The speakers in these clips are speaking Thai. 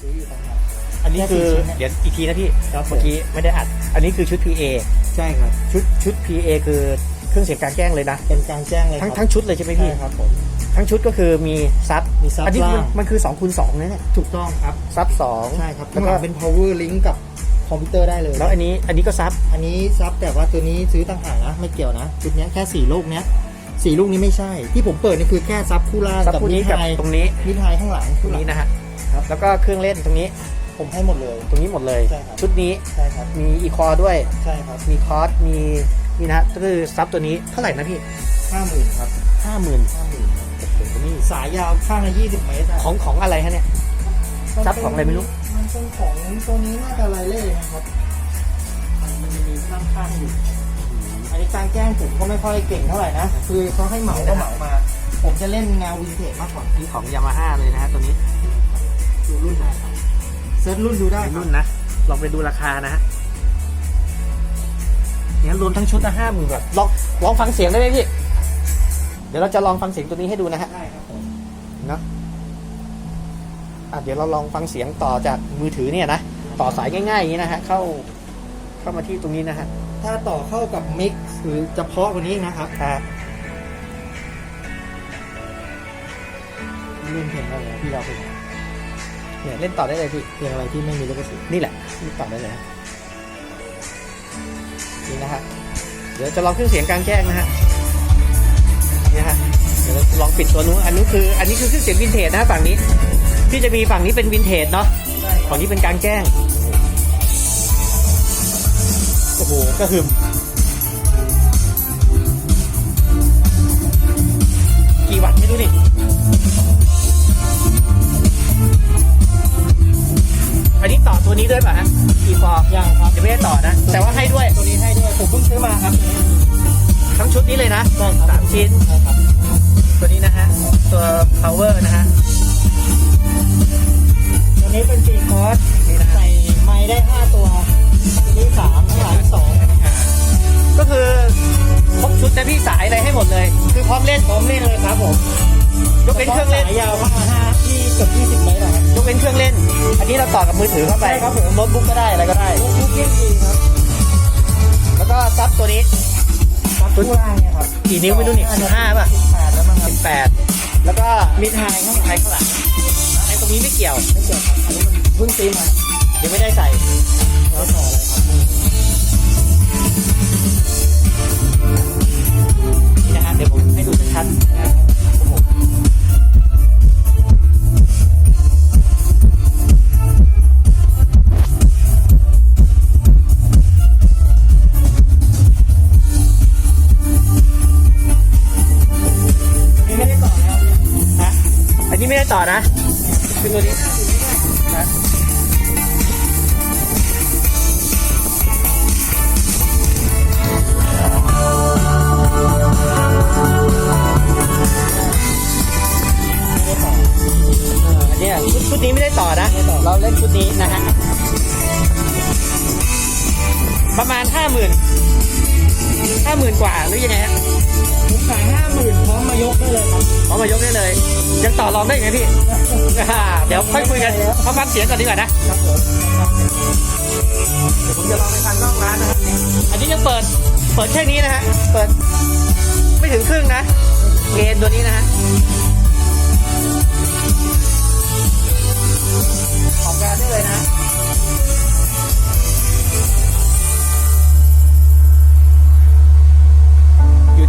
ซื้ออยู่ต่างหาก อันนี้คือแค่สี่ชิ้นนะเดี๋ยวอีกทีนะพี่ครับผม เมื่อกี้ไม่ได้อัด อันนี้คือชุด PA ใช่ครับ ชุดชุด PA คือเครื่องเสียงกลารแจ้งเลยนะ เป็นกลางแจ้งเลยคทั้รังบทั้งชุดเลยใช่ไหมใช่พี่ครับผม ทั้งชุดก็คือมีซับมีซับอันนี้มันล่าง มันคือ2คูณ2นะเนี่ยถูกต้องครับ ซับสองใช่ครับแล้ข้าวงหก็ลังเป็น power link กับคอมพิวเตอร์ได้เลยแล้วอันนี้อันนี้ก็ซับ อันนี้ซับแต่ว่าตัวนี้ซื้อต่างหากนะไม่เกี่ยวนะชุดเนี้ยแค่สี่ลูกเนี้ยสี่ลูกนี้ไม่ใช่ ที่ผมเปิดนี่คือแค่ซับคู่ล่างซับกับคู่มินี้ดกับไฮตรงนี้ มิดไฮข้างหลังตรงนี้นะฮะ ครับแล้วก็เครื่องเล่นตรงนี้ผมให้หมดเลย ตรงนี้หมดเลย ใช่ครับ ชุดนี้ใช่ครับ มีอีคอด้วย ใช่ครับมีคอร์สมีนี่นะฮะก็คือซับตัวนี้เท่าไหร่นะพี่ห้าหมื่นครับห้าหมื่นห้าหมื่นนี่สายยาวข้างละยี่สิบเมตรอะของของอะไรฮะเนี่ย ซับของอะไรไม่รู้ มันเป็นของตัวนี้น่าจะไรเล่นะครับมันมันจะมีข้างข้างๆอยู่ อันนี้กลางแจ้งผมก็ไม่ค่อยเก่งเท่าไหร่นะ คือเขาให้เหมาก็เหมามา ผมจะเล่นแนววินเทจมากกว่า นี่ของยามาฮ่าเลยนะฮะตัวนี้ ดูรุ่นได้ครับเซิร์ชรุ่นดูได้เป็นครับรุ่นนะ ลองไปดูราคานะฮะเนี่ยรวมทั้งชุดละห้าหมื่นแบบลองลองฟังเสียงได้ไหมพี่ เดี๋ยวเราจะลองฟังเสียงตัวนี้ให้ดูนะฮะได้ครับผมเนาะอะเดี๋ยวเราลองฟังเสียงต่อจากมือถือเนี่ยนะ ต่อสายง่ายๆอย่างนี้นะฮะ เข้าเข้ามาที่ตรงนี้นะฮะ ถ้าต่อเข้ากับมิกซ์หรือเฉพาะกว่านี้นะครับครับเล่นเพลงอะไรที่เราเป็น เนี่ยเล่นต่อได้เลยพี่เพลงอะไรที่ไม่มีลิขสิทธิ์นี่แหละเล่นต่อได้เลยนี่นะฮะเดี๋ยวจะลองเครื่องเสียงกลางแจ้งนะฮะนี่ฮะเดี๋ยวลองปิดตัวนู้นอันนี้คือ อันนี้คือเครื่องเสียงวินเทจนะฝั่งนี้ ที่จะมีฝั่งนี้เป็นวินเทจเนาะฝั่งนี้เป็นกลางแจ้งโอ้โหก็หึมกี่วัตต์ไม่รู้นี่ อันนี้ต่อตัวนี้ด้วยป่ะฮะกี่ฟอร์ยังครับยังไม่ได้ต่อนะ แต่ว่าให้ด้วย ตัวนี้ให้ด้วย ผมเพิ่งซื้อมาครับ ทั้งชุดนี้เลยนะได้ครับสามชิ้นใช่ครับตัวนี้นะฮะ ตัว power นะฮะ ตัวนี้เป็นปีคอร์สนี่นะฮะใส่ไม้ได้5ตัว ตัวนี้สามข้างหลังสองอ่าก็คือครบชุดนะพี่สายอะไรให้หมดเลย คือพร้อมเล่นพร้อมเล่นเลยครับผมยกเป็นเครื่องเล่นสายยาวข้างละห้าที่เกือบยี่สิบเมตรนะครับยก เป็นเครื่องเล่น อันนี้เราต่อกับมือถือเข้าไปใช่ครับผม โน้ตบุ๊กก็ได้อะไรก็ได้ ลูกเล่นดีครับแล้วก็ซับตัวนี้ ครับตัวล่างเนี่ยครับกี่นิ้วไม่รู้นี่15ป่ะสิบแปดแล้วมั้งครับ18แล้วก็มิดไฮข้างหลังไทยข้างหลังไอ้ตรงนี้ไม่เกี่ยวไม่เกี่ยวครับอันนี้มันเพิ่งซื้อมายังไม่ได้ใส่ ไม่ได้ต่อนะคือตัวนี้นะอันเนี้ยชุดชุดนี้ไม่ได้ต่อนะ เราเล่นชุดนี้นะฮะ ประมาณห้าหมื่น ห้าหมื่นกว่าหรือยังไงฮะผมขายห้าหมื่นพร้อมมายกได้เลยครับเอามายกได้เลย ยังต่อรองได้อีกไหมพี่ อ่าเดี๋ยวค่อยคุยกันเขาฟังเสียงก่อนดีกว่านะครับผมครับเดี๋ยวผมจะลองไปฟังนอกร้านนะครับอันนี้ยังเปิดเปิดแค่นี้นะฮะเปิด ไม่ถึงครึ่งนะเกณฑ์ตัวนี้นะฮะออกงานได้เลยนะ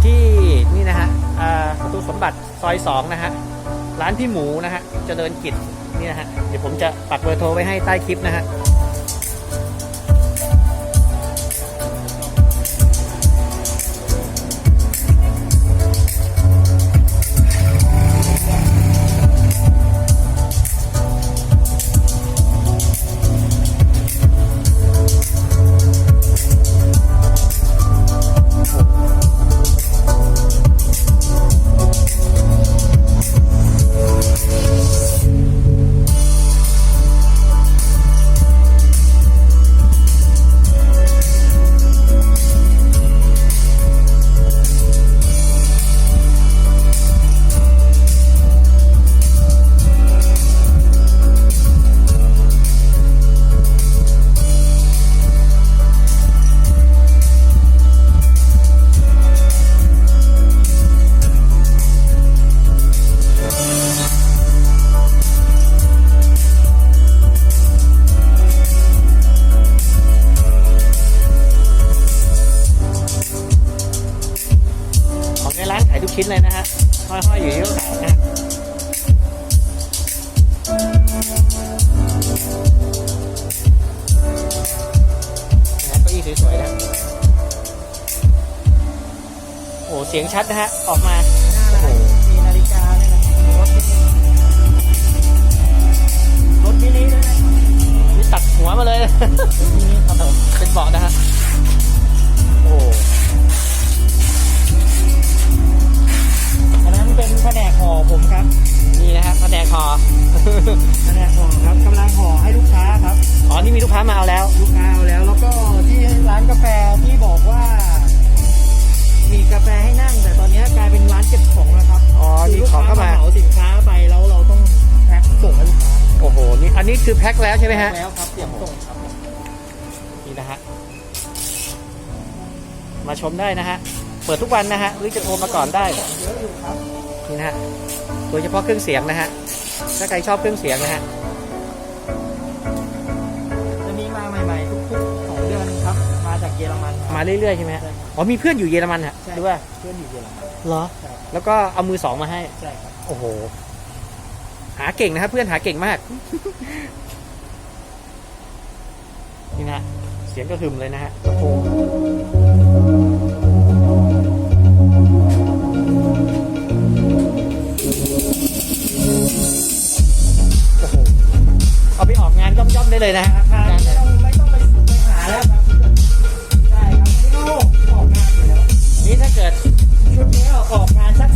ที่นี่นะฮะประตูสมบัติซอยสองนะฮะร้านพี่หมูนะฮะเจริญกิจนี่นะฮะเดี๋ยวผมจะปักเบอร์โทรไว้ให้ใต้คลิปนะฮะ ชิ้นเลยนะฮะห้อยๆอยู่ที่แขนนะฮะนะเก้าอี้สวยๆนะโอ้เสียงชัดนะฮะ ออกมาหน้าร้านมีนาฬิกาด้วยนะรถมินิรถมินิด้วยนะนี่ตัดหัวมาเลยมินิครับผมเป็นเบาะนะฮะโอ้ เป็นแผนกห่อผมครับนี่นะฮะแผนกคอแผนกห่อครับกำลังห่อให้ลูกค้าครับ อ๋อ นี่มีลูกค้ามาเอาแล้ว ลูกค้าเอาแล้ว แล้วก็ที่ร้านกาแฟที่บอกว่า มีกาแฟให้นั่ง แต่ตอนนี้กลายเป็นร้านเก็บของแล้วครับอ๋อคืนี่ลูกของค้าเข้ามามาเหมาสินค้าไปแล้วเราต้องแพ็คส่งให้ลูกค้าโอ้โห นี่อันนี้คือแพ็คแล้วใช่ไหมฮะแล้วครับเตรียมส่งครับผมนี่นะฮะมาชมได้นะฮะ เปิดทุกวันนะฮะหรือจะโทรมาก่อนได้เยอะอยู่ครับนี่นะฮะโดยเฉพาะเครื่องเสียงนะฮะถ้าใครชอบเครื่องเสียงนะฮะจะมีมาใหม่ๆทุกๆสองเดือนครับ มาจากเยอรมันครับมาเรื่อยๆใช่ไหมฮะอ๋อมีเพื่อนอยู่เยอรมันฮะใช่หรือว่าเพื่อนอยู่เยอรมันเหรอใช่ครับแล้วก็เอามือสองมาให้ใช่ครับโอ้โห หาเก่งนะครับเพื่อนหาเก่งมากนี่นะฮะเสียงก็หึมเลยนะฮะโอ้โห เอาไปออกงานย่อมๆได้เลยนะฮะราคาไม่ต้องไม่ต้องไปไปหาแล้วครับใช่ครับไม่ต้องออกงานอยู่แล้วนี่ถ้าเกิดชุดนี้ออกออกงานสัก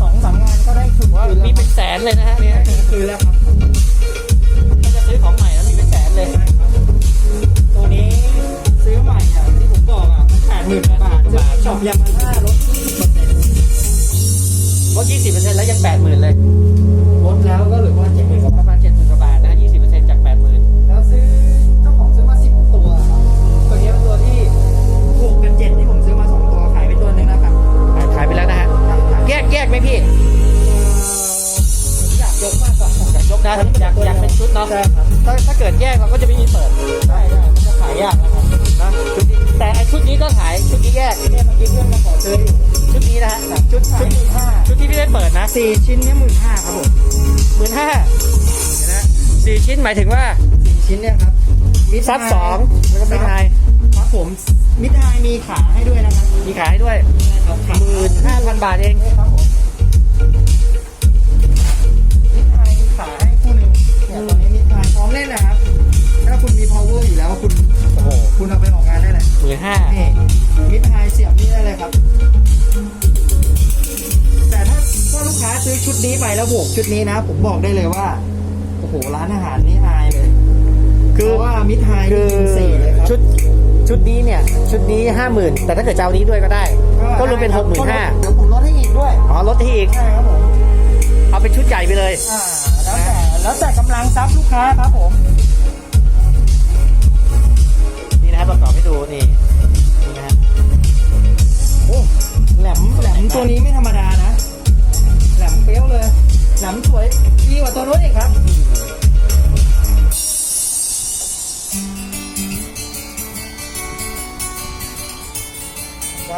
สองสามงานก็ได้ทุนว่าคืนมีแล้วเป็นแสนเลยนะฮะเนี่ยคืนแล้วครับถ้าจะซื้อของใหม่แล้วมีเป็นแสนเลย ตัวนี้ซื้อใหม่อะที่ผมบอกอะมันแปดหมื่นบาทบาทช็อปยามาฮ่าลด20เปอร์เซ็นต์ลด20%แล้วยัง80,000เลยลดแล้วก็เหลือว่า แยกแยกไหมพี่ผมอยากยกมากกว่าอยากยกนะอยากอยากเป็นชุดเนาะใช่ครับถ้าถ้าเกิดแยกเราก็จะไม่มีเปิดใช่ใช่มันจะขายยากนะครับนะชุดนี้แต่ไอชุดนี้ก็ขายชุดนี้แยกเนี่ยเมื่อกี้เพื่อนมาขอซื้ออยู่ชุดนี้นะฮะชุดขายชุดหมื่นห้าชุดที่พี่ได้เปิดนะสี่ชิ้นเนี่ยหมื่นห้าครับผมหมื่นห้านะสี่ชิ้นหมายถึงว่าสี่ชิ้นเนี่ยครับมิดซับสองแล้วก็ไม่ทายครับผมมิดไฮมีขาให้ด้วยนะครับมีขายให้ด้วยครับขาหมื่นห้าพันบาทเองครับผม หมื่นห้านี่มิดไฮเสียบนี่ได้เลยครับ แต่ถ้าถ้าลูกค้าซื้อชุดนี้ไปแล้วบวกชุดนี้นะ ผมบอกได้เลยว่า โอ้โห ร้านอาหารนี่อายเลย คือเพราะว่ามิดไฮคืนี่อเป็นสี่เลยครับชุดชุดนี้เนี่ย ชุดนี้ห้าหมื่นแต่ถ้าเกิดจะเอานี้ด้วยก็ได้ ก็รวมเป็นหกหมื่นห้าเดี๋ยวผมลดให้อีกด้วย อ๋อลดให้อีก ใช่ครับผม เอาเป็นชุดใหญ่ไปเลย อ่า แล้วแต่แล้วแต่กำลังทรัพย์ลูกค้าครับผม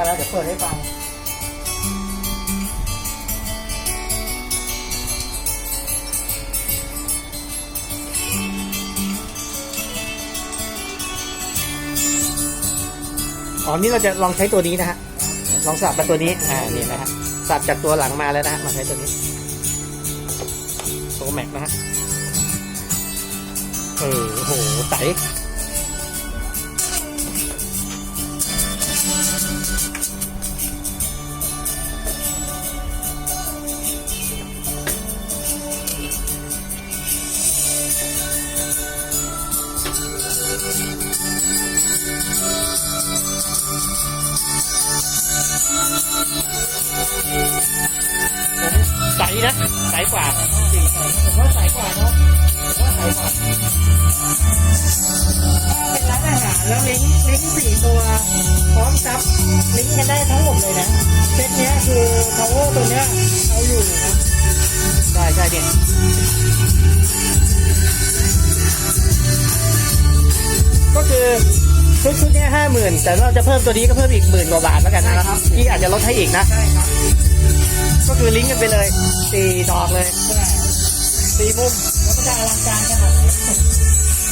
ว่าแล้วเดี๋ยวเปิดให้ฟังอ๋อนี่เราจะลองใช้ตัวนี้นะฮะ ลองสับกับตัวนี้ อ่า นี่นะฮะ สับจากตัวหลังมาแล้วนะฮะ มาใช้ตัวนี้โซแม็กนะฮะ เออโห ใส ใสกว่าจริงผมว่าใสกว่าเนาะผมว่าใสกว่าเป็นร้านอาหารแล้วลิงก์ลิงก์สี่ตัวพร้อมซับลิงก์กันได้ทั้งหมดเลยนะเซตเนี้ยคือ power ตัวเนี้ยเอาอยู่ครับใช่ใช่เนี่ยก็คือชุดชุดเนี้ยห้าหมื่นแต่เราจะเพิ่มตัวนี้ก็เพิ่มอีกหมื่นกว่าบาทแล้วกันนะครับใช่ครับพี่อาจจะลดให้อีกนะใช่ครับ ก็คือลิงก์กันไปเลยสี่ดอกเลยสี่มุมแล้วก็จะอลังการขนาดไหน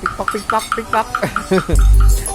ปิ๊กป๊อกปิ๊กป๊อกปิ๊กป๊อก